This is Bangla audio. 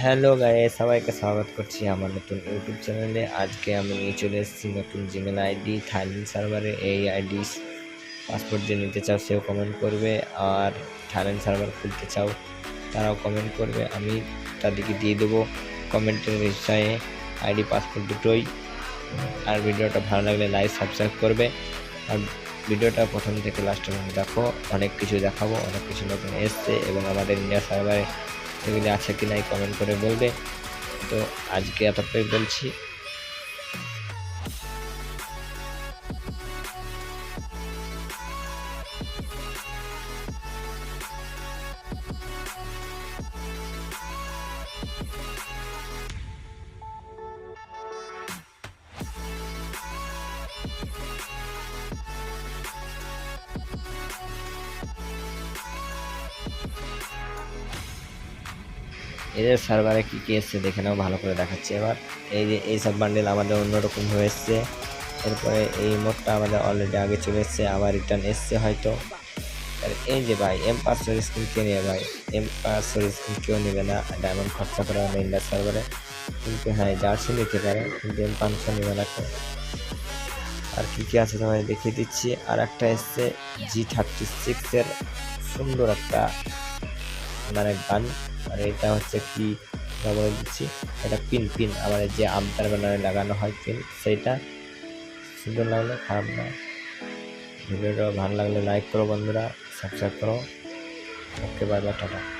হ্যালো গায়ে সবাইকে স্বাগত করছি আমার নতুন ইউটিউব চ্যানেলে। আজকে আমি নিয়ে চলে এসেছি নতুন জিমেল আইডি থাইল্যান্ড সার্ভারে এই আইডি পাসপোর্ট যে নিতে চাও, সেও কমেন্ট করবে। আর থাইল্যান্ড সার্ভার খুলতে চাও, তারাও কমেন্ট করবে। আমি তাদেরকে দিয়ে দেবো কমেন্টের বিষয়ে আইডি পাসপোর্ট দুটোই। আর ভিডিওটা ভালো লাগলে লাইক সাবস্ক্রাইব করবে। আর ভিডিওটা প্রথম থেকে লাস্ট পর্যন্ত দেখো। অনেক কিছু দেখাবো, অনেক কিছু নতুন এসছে এবং আমাদের ইন্ডিয়া সার্ভারে সেগুলি আছে কি নাই কমেন্ট করে বলবে। তো আজকে এতটাই বলছি। এদের সার্ভারে কী কী এসছে দেখে নাও, ভালো করে দেখাচ্ছি এবার। এই যে, এই সব বান্ডেল আমাদের অন্যরকম হয়ে এসছে। এরপরে এই মোডটা আমাদের অলরেডি আগে চলে এসছে, আবার রিটার্ন এসছে হয়তো। এই যে ভাই এম পাঁচশোর স্কিন কে নেবে ভাই এম পাঁচশোর স্কিন কেউ নেবে না ডায়মন্ড খরচা করে না ইন্ডিয়া সার্ভারে কিন্তু হ্যাঁ জার্সি নিতে পারে, কিন্তু এম পাঁচশো নেবে না। আর কী কী আছে তোমায় দেখিয়ে দিচ্ছি। আর একটা এসছে জি থার্টি সিক্সের সুন্দর একটা মানে গান, আর এটা হচ্ছে কি বলে দিচ্ছি, এটা পিন পিন, আমার যে আমতার ব্যানারে লাগানো হয় পিন, সেইটা। সুন্দর লাগল, খারাপ না। ভিডিওটা ভালো লাগলে লাইক করো বন্ধুরা সাবস্ক্রাইব করো। Okay bye bye tata.